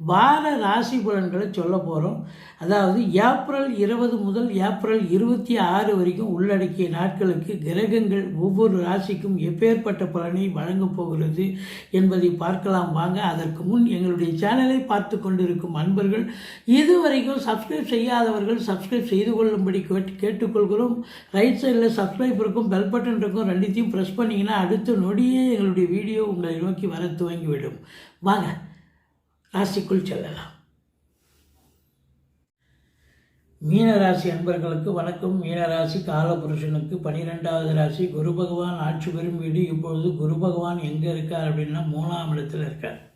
வார ராசி பலன்களை சொல்ல போகிறோம் அதாவது ஏப்ரல் இருபது முதல் ஏப்ரல் இருபத்தி ஆறு வரைக்கும் உள்ளடக்கிய நாட்களுக்கு கிரகங்கள் ஒவ்வொரு ராசிக்கும் எப்பேற்பட்ட பலனை வழங்கப் போகிறது என்பதை பார்க்கலாம் வாங்க. அதற்கு முன் எங்களுடைய சேனலை பார்த்து கொண்டிருக்கும் அன்பர்கள் இதுவரைக்கும் சப்ஸ்கிரைப் செய்யாதவர்கள் சப்ஸ்கிரைப் செய்து கொள்ளும்படி கேட்டு கேட்டுக்கொள்கிறோம். ரைட் சைடில் சப்ஸ்கிரைப் இருக்கும் பெல் பட்டன் இருக்கும் ரெண்டுத்தையும் ப்ரெஸ் பண்ணிங்கன்னா அடுத்த நொடியே எங்களுடைய வீடியோ உங்களை நோக்கி வர துவங்கிவிடும். வாங்க. ராசிக்குள் செல்லலாம். மீனராசி அன்பர்களுக்கு வணக்கம். மீனராசி காலபுருஷனுக்கு பனிரெண்டாவது ராசி. குரு பகவான் ஆட்சி பெறும் வீடு. இப்பொழுது குரு பகவான் எங்கே இருக்கார் அப்படின்னா மூணாம் இடத்தில் இருக்கார்.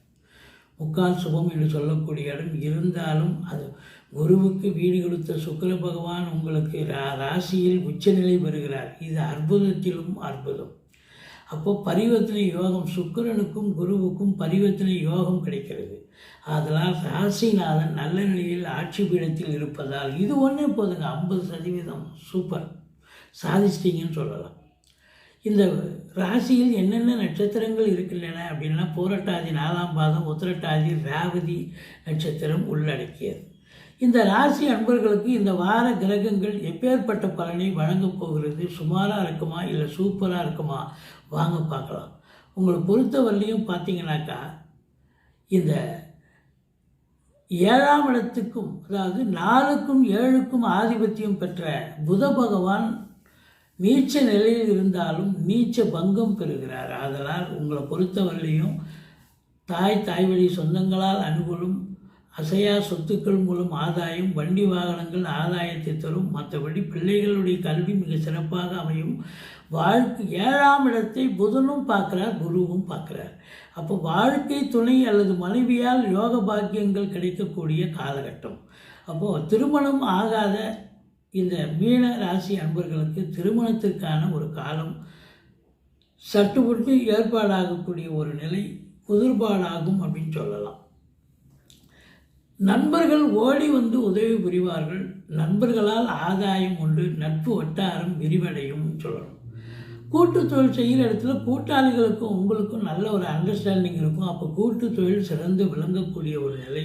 முக்கால் சுபம் என்று சொல்லக்கூடிய இடம் இருந்தாலும் அது குருவுக்கு வீடு கொடுத்த சுக்கர பகவான் உங்களுக்கு ரா ராசியில் உச்சநிலை பெறுகிறார். இது அற்புதத்திலும் அற்புதம். அப்போ பரிவர்த்தனை யோகம் சுக்கரனுக்கும் குருவுக்கும் பரிவர்த்தனை யோகம் கிடைக்கிறது. அதனால் ராசிநாதன் நல்ல நிலையில் ஆட்சி பீடத்தில் இருப்பதால் இது ஒன்றே போதுங்க ஐம்பது சதவீதம். சூப்பர். சாதிச்சிட்டிங்கன்னு சொல்லலாம். இந்த ராசியில் என்னென்ன நட்சத்திரங்கள் இருக்கின்றன அப்படின்னா போரட்டாதி நாலாம் பாதம் உத்திரட்டாதி ராவதி நட்சத்திரம் உள்ளடக்கியது. இந்த ராசி அன்பர்களுக்கு இந்த வார கிரகங்கள் எப்பேற்பட்ட பலனை வழங்கப் போகிறது? சுமாராக இருக்குமா இல்லை சூப்பராக இருக்குமா? வாங்க பார்க்கலாம். உங்களை பொறுத்தவரையிலையும் பார்த்தீங்கன்னாக்கா இந்த ஏழாம் இடத்துக்கும் அதாவது நாலுக்கும் ஏழுக்கும் ஆதிபத்தியம் பெற்ற புத பகவான் நீச்ச நிலையில் இருந்தாலும் நீச்ச பங்கம் பெறுகிறார். அதனால் உங்களை பொறுத்தவரையிலையும் தாய் தாய் வழி சொந்தங்களால் அனுகூலம் அசையா சொத்துக்கள் மூலம் ஆதாயம் வண்டி வாகனங்கள் ஆதாயத்தை தரும். மற்றபடி பிள்ளைகளுடைய கல்வி மிக சிறப்பாக அமையும். வாழ்க்கை ஏழாம் இடத்தை புதனும் பார்க்குறார் குருவும் பார்க்குறார். அப்போ வாழ்க்கை துணை அல்லது மனைவியால் யோக பாக்கியங்கள் கிடைக்கக்கூடிய காலகட்டம். அப்போது திருமணம் ஆகாத இந்த மீன ராசி அன்பர்களுக்கு திருமணத்திற்கான ஒரு காலம். சட்டுப்பட்டு ஏற்பாடாகக்கூடிய ஒரு நிலை புதிர்பாடாகும் அப்படின்னு சொல்லலாம். நண்பர்கள் ஓடி வந்து உதவி புரிவார்கள். நண்பர்களால் ஆதாயம் உண்டு நட்பு வட்டாரம் விரிவடையும் சொல்லணும். கூட்டு தொழில் செய்கிற இடத்துல கூட்டாளிகளுக்கும் உங்களுக்கும் நல்ல ஒரு அண்டர்ஸ்டாண்டிங் இருக்கும். அப்போ கூட்டு தொழில் சிறந்து விளங்கக்கூடிய ஒரு நிலை.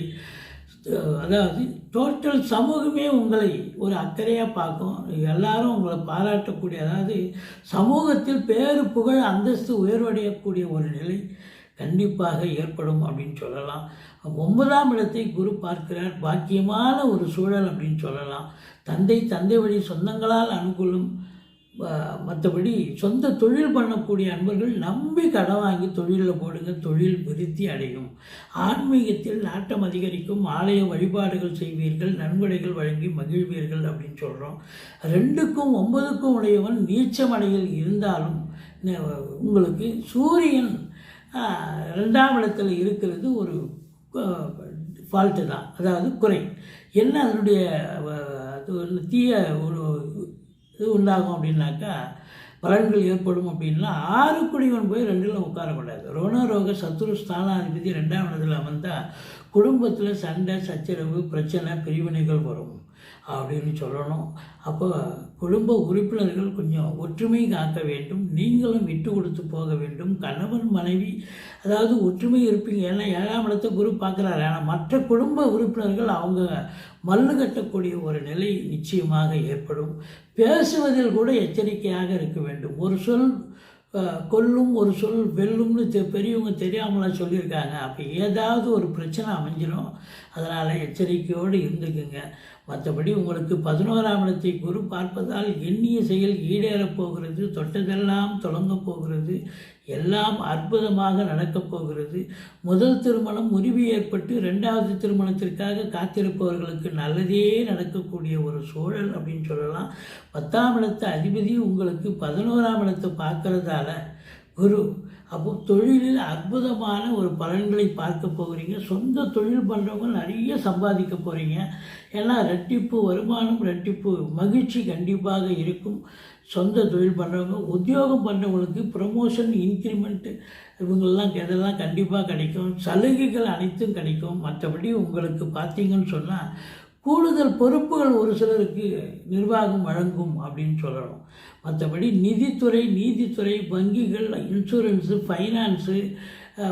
அதாவது டோட்டல் சமூகமே உங்களை ஒரு அக்கறையாக பார்க்கும். எல்லாரும் உங்களை பாராட்டக்கூடிய அதாவது சமூகத்தில் பேரு புகழ் அந்தஸ்து உயர்வடையக்கூடிய ஒரு நிலை. கண்டிப்பாக ஏற்படும் அப்படின்னு சொல்லலாம். ஒன்பதாம் இடத்தை குரு பார்க்கிறார். பாக்கியமான ஒரு சூழல் அப்படின்னு சொல்லலாம். தந்தை தந்தை வழி சொந்தங்களால் அனுகூலம் மற்றபடி சொந்த தொழில் பண்ணக்கூடிய அன்பர்கள் நம்பி கடன் வாங்கி தொழிலில் போடுங்க. தொழில் விருத்தி அடையும். ஆன்மீகத்தில் நாட்டம் அதிகரிக்கும். ஆலய வழிபாடுகள் செய்வீர்கள். நன்கொடைகள் வழங்கி மகிழ்வீர்கள் அப்படின்னு சொல்கிறோம் ரெண்டுக்கும் ஒன்பதுக்கும் உடையவன் நீச்சமடையில் இருந்தாலும் உங்களுக்கு சூரியன் ரெண்டாம் இடத்துல இருக்கிறது ஒரு ஃபால்ட்டு தான். அதாவது குறை. என்ன அதனுடைய அது தீய ஒரு இது உண்டாகும் அப்படின்னாக்கா பலன்கள் ஏற்படும் அப்படின்னா ஆறு குடிவன் போய் ரெண்டில் உட்காரக்கூடாது. ரோணரோக சத்துரு ஸ்தானாதிபதி ரெண்டாம் இடத்துல வந்தால் குடும்பத்தில் சண்டை சச்சரவு பிரச்சனை பிரிவினைகள் வரும். அப்படின்னு சொல்லணும். அப்போ குடும்ப உறுப்பினர்கள் கொஞ்சம் ஒற்றுமை காக்க வேண்டும். நீங்களும் விட்டு கொடுத்து போக வேண்டும். கணவன் மனைவி அதாவது ஒற்றுமை இருப்பீங்க. ஏன்னா ஏழாம் இடத்த குரு பார்க்குறாரு. ஆனால் மற்ற குடும்ப உறுப்பினர்கள் அவங்க மல்லு கட்டக்கூடிய ஒரு நிலை நிச்சயமாக ஏற்படும். பேசுவதில் கூட எச்சரிக்கையாக இருக்க வேண்டும். ஒரு சொல் கொல்லும் ஒரு சொல் வெல்லும்னு தெ பெரியவங்க தெரியாமலாம் சொல்லியிருக்காங்க. அப்போ ஏதாவது ஒரு பிரச்சனை அமைஞ்சிடும் அதனால் எச்சரிக்கையோடு இருந்துக்குங்க. மற்றபடி உங்களுக்கு பதினோராம் இடத்தை குரு பார்ப்பதால் எண்ணிய செயல் ஈடேறப் போகிறது தொட்டதெல்லாம் தொடங்கப் போகிறது எல்லாம் அற்புதமாக நடக்கப் போகிறது. முதல் திருமணம் முறிவு ஏற்பட்டு ரெண்டாவது திருமணத்திற்காக காத்திருப்பவர்களுக்கு நல்லதே நடக்கக்கூடிய ஒரு சூழல் அப்படின்னு சொல்லலாம். பத்தாம் இடத்து அதிபதி உங்களுக்கு பதினோராம் இடத்தை பார்க்கறதால குரு அப்போ தொழிலில் அற்புதமான ஒரு பலன்களை பார்க்க போகிறீங்க. சொந்த தொழில் பண்ணுறவங்க நிறைய சம்பாதிக்க போகிறீங்க ஏன்னா ரெட்டிப்பு வருமானம் ரெட்டிப்பு மகிழ்ச்சி கண்டிப்பாக இருக்கும். சொந்த தொழில் பண்ணுறவங்க உத்தியோகம் பண்ணுறவங்களுக்கு ப்ரமோஷன் இன்க்ரிமெண்ட்டு இவங்கெல்லாம் இதெல்லாம் கண்டிப்பாக கிடைக்கும். சலுகைகள் அனைத்தும் கிடைக்கும். மற்றபடி உங்களுக்கு பார்த்தீங்கன்னு சொன்னால் கூடுதல் பொறுப்புகள் ஒரு சிலருக்கு நிர்வாகம் வழங்கும் அப்படின்னு சொல்லணும். மற்றபடி நிதித்துறை நீதித்துறை வங்கிகள் இன்சூரன்ஸு ஃபைனான்ஸு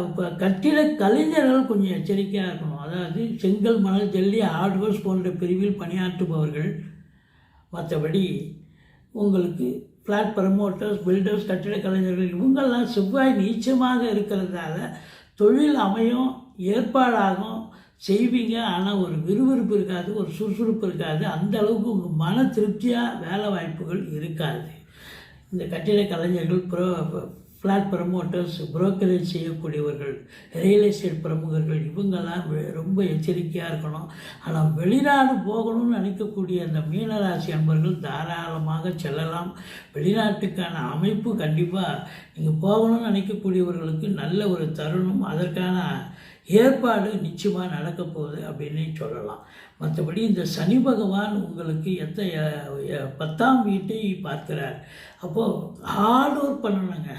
இப்போ கட்டிட கலைஞர்கள் கொஞ்சம் எச்சரிக்கையாக இருக்கணும். அதாவது செங்கல் மணல் ஜல்லி ஹார்ட்வேர்ஸ் போன்ற பிரிவில் பணியாற்றுபவர்கள். மற்றபடி உங்களுக்கு ஃப்ளாட் ப்ரமோட்டர்ஸ் பில்டர்ஸ் கட்டிட கலைஞர்கள் இவங்கெல்லாம் செவ்வாய் நீச்சமாக இருக்கிறதால தொழில் அமையும் ஏற்பாடாகும் செய்வீங்க ஆனால் ஒரு விறுவிறுப்பு இருக்காது ஒரு சுறுசுறுப்பு இருக்காது. அந்த அளவுக்கு உங்கள் மன திருப்தியாக வேலை வாய்ப்புகள் இருக்காது. இந்த கட்டிட கலைஞர்கள் ப்ரோ ஃப்ளாட் ப்ரமோட்டர்ஸ் புரோக்கரேஜ் செய்யக்கூடியவர்கள் ரியல் எஸ்டேட் பிரமுகர்கள் இவங்கெல்லாம் ரொம்ப எச்சரிக்கையாக இருக்கணும். ஆனால் வெளிநாடு போகணும்னு நினைக்கக்கூடிய அந்த மீனராசி அன்பர்கள் தாராளமாக செல்லலாம். வெளிநாட்டுக்கான அமைப்பு கண்டிப்பாக நீங்கள் போகணும்னு நினைக்கக்கூடியவர்களுக்கு நல்ல ஒரு தருணம் அதற்கான ஏற்பாடு நிச்சயமாக நடக்க போகுது அப்படின்னு சொல்லலாம். மற்றபடி இந்த சனி பகவான் உங்களுக்கு எத்த பத்தாம் வீட்டை பார்க்கிறார். அப்போது ஹார்ட் ஒர்க் பண்ணணுங்க.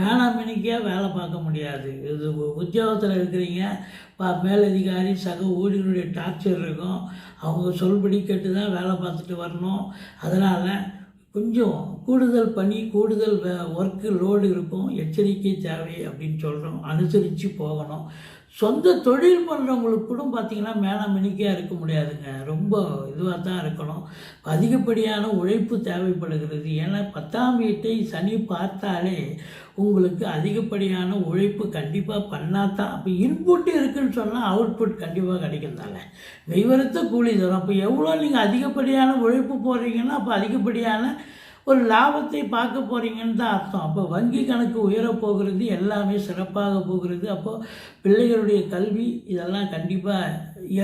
வேளாண்மைனிக்காக வேலை பார்க்க முடியாது. இது உத்தியோகத்தில் இருக்கிறீங்க பா மேலதிகாரி சக ஊழியருடைய டார்ச்சர் இருக்கும். அவங்க சொல்படி கேட்டு தான் வேலை பார்த்துட்டு வரணும். அதனால் கொஞ்சம் கூடுதல் பணி கூடுதல் ஒர்க்கு லோடு இருக்கும். எச்சரிக்கை தேவை அப்படின்னு சொல்கிறோம் அனுசரித்து போகணும். சொந்த தொழில் பண்ணுறவங்களுக்கு கூட பார்த்திங்கன்னா மேலாமணிக்கையாக இருக்க முடியாதுங்க. ரொம்ப இதுவாக தான் இருக்கணும். அதிகப்படியான உழைப்பு தேவைப்படுகிறது. ஏன்னா பத்தாம் வீட்டை சனி பார்த்தாலே உங்களுக்கு அதிகப்படியான உழைப்பு கண்டிப்பாக பண்ணால் தான் அப்போ இன்புட் இருக்குன்னு சொன்னால் அவுட்புட் கண்டிப்பாக கிடைக்கும் தானே மெய்வருத்த கூலி தரும். அப்போ எவ்வளோ நீங்கள் அதிகப்படியான உழைப்பு போடுறீங்கன்னா அப்போ அதிகப்படியான ஒரு லாபத்தை பார்க்க போகிறீங்கன்னு தான் அர்த்தம். அப்போ வங்கி கணக்கு உயரப் போகிறது எல்லாமே சிறப்பாக போகிறது. அப்போது பிள்ளைகளுடைய கல்வி இதெல்லாம் கண்டிப்பாக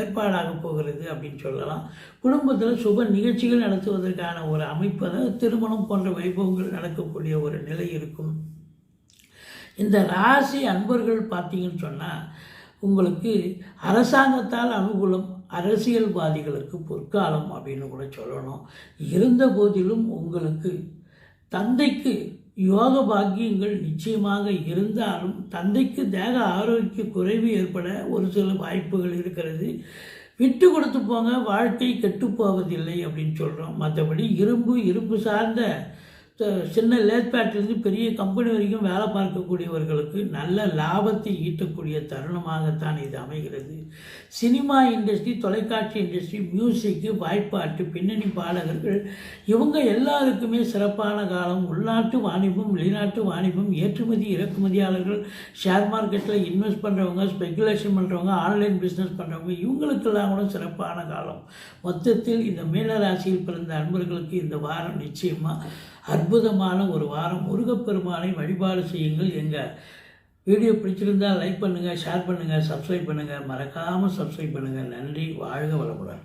ஏற்பாடாக போகிறது அப்படின்னு சொல்லலாம். குடும்பத்தில் சுப நிகழ்ச்சிகள் நடத்துவதற்கான ஒரு அமைப்பு அதாவது திருமணம் போன்ற வைபவங்கள் நடக்கக்கூடிய ஒரு நிலை இருக்கும். இந்த ராசி அன்பர்கள் பார்த்தீங்கன்னு சொன்னால் உங்களுக்கு அரசாங்கத்தால் அனுகூலம் அரசியல்வாதிகளுக்கு பொற்காலம் அப்படின்னு கூட சொல்லணும். இருந்த போதிலும் உங்களுக்கு தந்தைக்கு யோக பாக்கியங்கள் நிச்சயமாக இருந்தாலும் தந்தைக்கு தேக ஆரோக்கிய குறைவு ஏற்பட ஒரு சில வாய்ப்புகள் இருக்கிறது. விட்டு கொடுத்து போங்க வாழ்க்கை கெட்டு போவதில்லை அப்படின்னு சொல்கிறோம் மற்றபடி இரும்பு இரும்பு சார்ந்த சின்ன லேத் பேட்லேருந்து பெரிய கம்பெனி வரைக்கும் வேலை பார்க்கக்கூடியவர்களுக்கு நல்ல லாபத்தை ஈட்டக்கூடிய தருணமாகத்தான் இது அமைகிறது. சினிமா இண்டஸ்ட்ரி தொலைக்காட்சி இண்டஸ்ட்ரி மியூசிக்கு வாய்ப்பாட்டு பின்னணி பாடகர்கள் இவங்க எல்லாருக்குமே சிறப்பான காலம். உள்நாட்டு வாணிபம் வெளிநாட்டு வாணிபம் ஏற்றுமதி இறக்குமதியாளர்கள் ஷேர் மார்க்கெட்டில் இன்வெஸ்ட் பண்ணுறவங்க ஸ்பெகுலேஷன் பண்ணுறவங்க ஆன்லைன் பிஸ்னஸ் பண்ணுறவங்க இவங்களுக்கெல்லாம் கூட சிறப்பான காலம். மொத்தத்தில் இந்த மீனராசியில் பிறந்த அன்பர்களுக்கு இந்த வாரம் நிச்சயமாக அற்புதமான ஒரு வாரம். முருகப்பெருமானை வழிபாடு செய்யுங்கள் எங்கள் வீடியோ பிடிச்சிருந்தால் லைக் பண்ணுங்கள் ஷேர் பண்ணுங்கள் சப்ஸ்கிரைப் பண்ணுங்கள் மறக்காமல் சப்ஸ்கிரைப் பண்ணுங்கள் நன்றி வாழ்க வளமுடன்.